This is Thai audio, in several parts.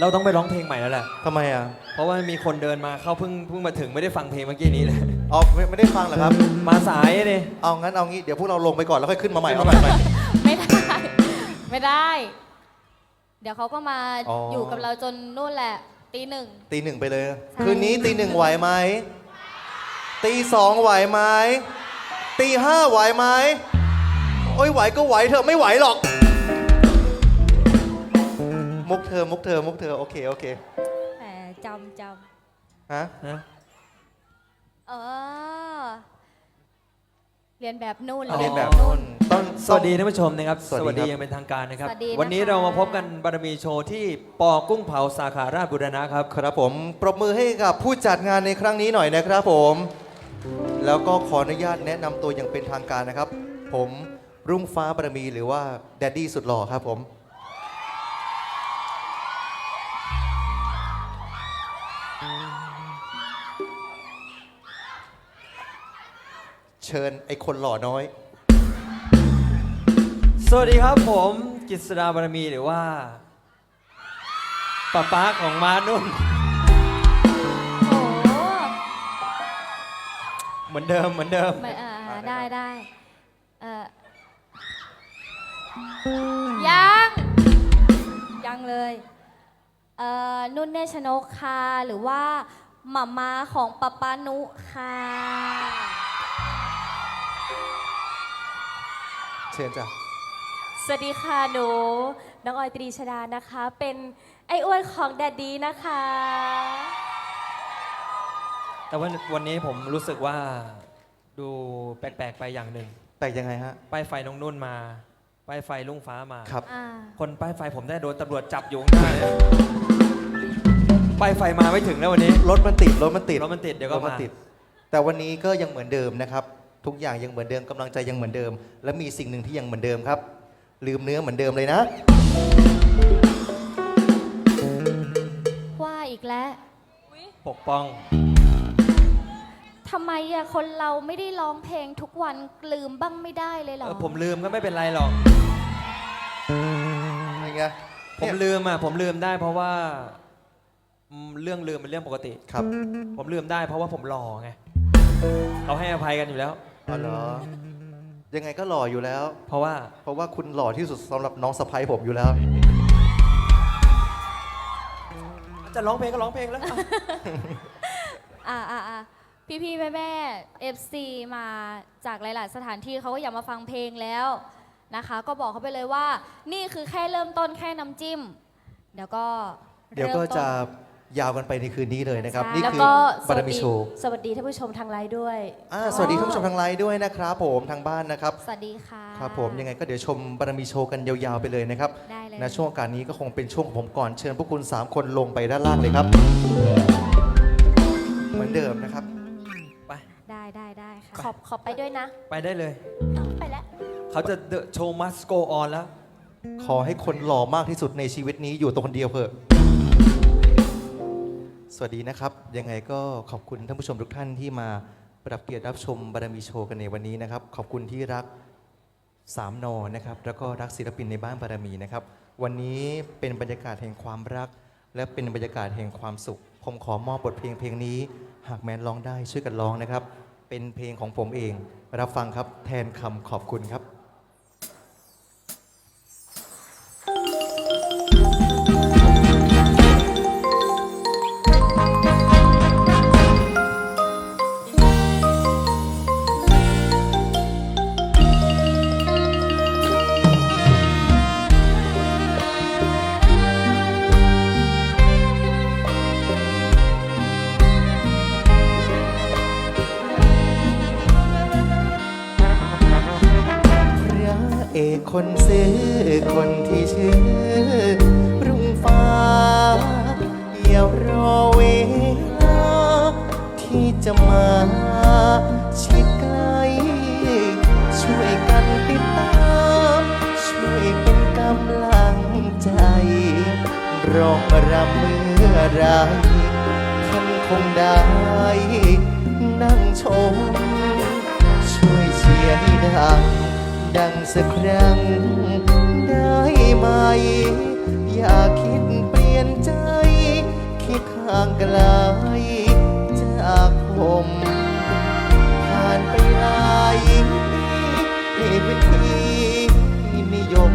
เราต้องไปร้องเพลงใหม่แล้วแหละ ทำไมอะเพราะว่ามีคนเดินมาเขาเพิ่งเพิ่งมาถึงไม่ได้ฟังเพลงเมื่อกี้นี้เลยเอาไม่ไม่ได้ฟังเหรอครับ มาสายเลย เอางั้นเอางี้เดี๋ยวพวกเราลงไปก่อนแล้วค่อยขึ้นมาใหม่เอาใหม่ใหม่ ไม่ได้ ไม่ได้ เดี๋ยวเขาก็มาอ๋อออ ยู่กับเราจนนู่นแหละตีหนึ่ง ตีหนึ่งไปเลย ใช่ คืนนี้ตีหนึ่งไหวไหมตีสองไหวไหมตีห้าไหวไหมโอ้ยไหวก็ไหวเถอะไม่ไหวหรอก มุกเธอมุกเธอมุกเธอโอเคโอเคแหมจำจฮะนะำเออ เรียนแบบนู่นอ๋อเรียนแบบนู่น ต้นสวัสดีท่านผู้ชมนะครับสวัสดีครับ อยังเป็นทางการนะครับ สวัสดีนะคะ วันนี้เรามาพบกันบารมีโชว์ที่ปอกุ้งเผาสาขาราชบุรณะครับ ครับผมปรบมือให้กับผู้จัดงานในครั้งนี้หน่อยนะครับผม แล้วก็ขออนุญาตแนะนำตัวอย่างเป็นทางการนะครับ ผมรุ่งฟ้าบารมีหรือว่าแดดดี้สุดหล่อครับผม เชิญไอ้คนหล่อน้อย สวัสดีครับผมกิษดาบารมีหรือว่าป้าป๊าของมานุ่น โอ้โหเหมือนเดิมเหมือนเดิม ไม่อ่าได้ได้เออยัง ยังเลย เอ่อนุ่นเนชนกค่ะ หรือว่าหมามาของปะปานุค่ะ เชิญจ้ะสวัสดีค่ะหนู น้องออยตรีชดานะคะ เป็นไอ้อ้วนของแดดดีนะคะ แต่ว่าวันนี้ผมรู้สึกว่าดูแปลกๆไปอย่างหนึ่ง แต่ยังไงฮะ ป้ายไฟน้องนุ่นมา ป้ายไฟลุงฟ้ามา ครับ อ่า คนป้ายไฟผมได้โดนตำรวจจับอยู่ข้างหน้าเลย ป้ายไฟมาไม่ถึงแล้ววันนี้รถมันติดรถมันติดรถมันติดเดี๋ยวก็รถมันมาติด แต่วันนี้ก็ยังเหมือนเดิมนะครับ ทุกอย่างยังเหมือนเดิมกำลังใจยังเหมือนเดิม และมีสิ่งหนึ่งที่ยังเหมือนเดิมครับ ลืมเนื้อเหมือนเดิมเลยนะ ว่าอีกแล้วปกป้อง ทำไมอะคนเราไม่ได้ร้องเพลงทุกวันลืมบ้างไม่ได้เลยเหรเอออผมลืมก็ไม่เป็นไรหรอกอะไรเงี้ยผมลืมอะผมลืมได้เพราะว่าอืม เรื่องลืมเป็นเรื่องปกติ ครับผมลืมได้เพราะว่าผมหล่อไงเขาให้อภัยกันอยู่แล้ว อ๋อเหรอยังไงก็หล่ออยู่แล้ว เพราะว่าเพราะว่าคุณหล่อที่สุดสำหรับน้องสะพ้ยผมอยู่แล้ว จะร้องเพลงก็ร้องเพลงแล้วอ่าอ่าอ่าพี่พี่แม่แม่เอฟซีมาจากหลาย ๆ สถานที่เขาก็อยากมาฟังเพลงแล้วนะคะ ก็บอกเขาไปเลยว่า นี่คือแค่เริ่มต้นแค่น้ำจิ้ม เดี๋ยวก็เดี๋ยวก็ริ่มต้นจะ ยาวกันไปในคืนนี้เลยนะครับใช่นี่แล้วคือก็สบารวัสมีดีโชว์สวัสดีท่านผู้ชมทางไลน์ด้วย อ่าสวัสดีท่านผู้ชมทางไลน์ด้วยนะครับผมทางบ้านนะครับ สวัสดีค่ะครับผมยังไงก็เดี๋ยวชมบารมีโชว์กันยาวๆไปเลยนะครับได้เลย ณช่วงโอกาสนี้ก็คงเป็นช่วงของผมก่อนเชิญพวกคุณ 3 คนลงไปด้านล่างเลยครับ เหมือนเดิมนะครับ ไป ได้ได้ได้ค่ะขอบขอบไปด้วยนะไปได้เลย เอาไปแล้ว เขาจะ The Show Must Go On แล้ว ขอให้คนหล่อมากที่สุดในชีวิตนี้อยู่ตัวคนเดียวเถอะ สวัสดีนะครับ ยังไงก็ขอบคุณท่านผู้ชมทุกท่านที่มาประดับเกียรติรับชมบารมีโชว์กันในวันนี้นะครับ ขอบคุณที่รักสามนอนะครับ แล้วก็รักศิลปินในบ้านบารมีนะครับ วันนี้เป็นบรรยากาศแห่งความรัก และเป็นบรรยากาศแห่งความสุข ผมขอมอบบทเพลงเพลงนี้ หากแมนร้องได้ช่วยกันร้องนะครับ เป็นเพลงของผมเอง รับฟังครับแทนคำขอบคุณครับ คนซื้อคนที่ชื่อ รุ่งฟ้าอย่ารอเวลาที่จะมาชิดใกล้ช่วยกันติดตามช่วยเป็นกำลังใจรองรำเมื่อไรท่านคงได้นั่งชม ช่วยเชียร์ให้ดัง ดังสักครั้งได้ไหม อย่าคิดเปลี่ยนใจ คิดห่างไกลจากผมผ่านไปหลายปีวิธีนิยม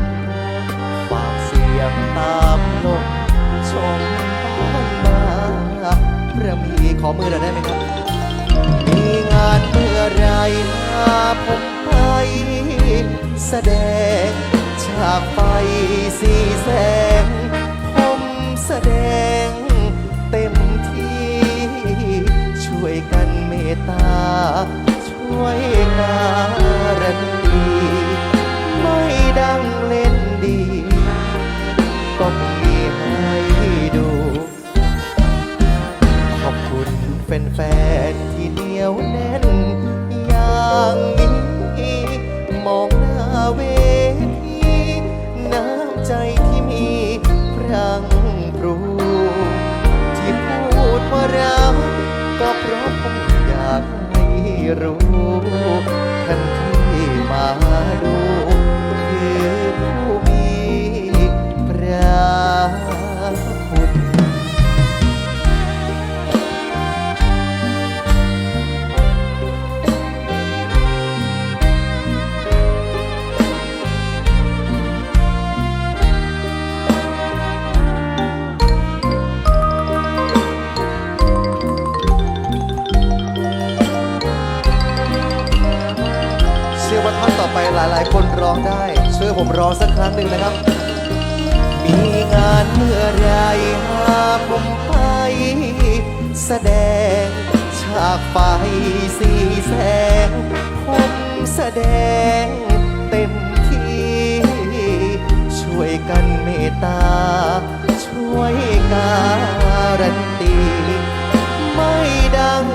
ฝากเสียงตามลมชมบ้านนาประมีขอมือหน่อยได้ไหมครับ มีงานเมื่อไรหาผมไป แสดง ฉากไฟสีแสงผมแสดง เต็มที่ ช่วยกันเมตตา ช่วยการันตีไม่ดังเล่นดีก็มีให้ดู ขอบคุณแฟน รู้ ลายๆ คนร้องได้ช่วยผมร้องสักครั้งหนึ่งนะครับ มีงานเมื่อไรหาผมไป แสดงฉากไฟสีแสง ผมแสดงเต็มที่ ช่วยกันเมตตา ช่วยการันตี ไม่ดัง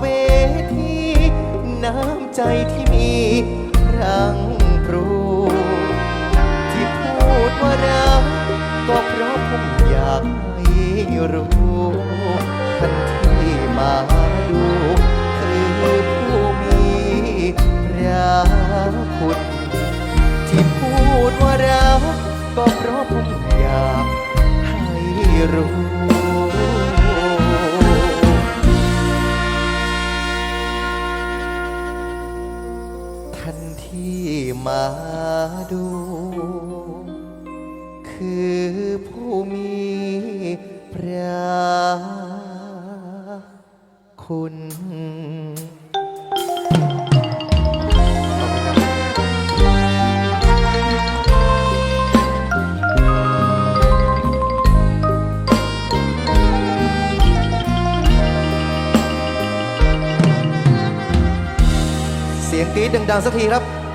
เวที น้ำใจที่มีรังพรูที่พูดว่ารักก็เพราะผมอยากให้รู้ทันที่มาดู คือผู้มีพระ มาดู คือผู้มีพระคุณ เสียงกรี๊ดดังๆสักทีครับ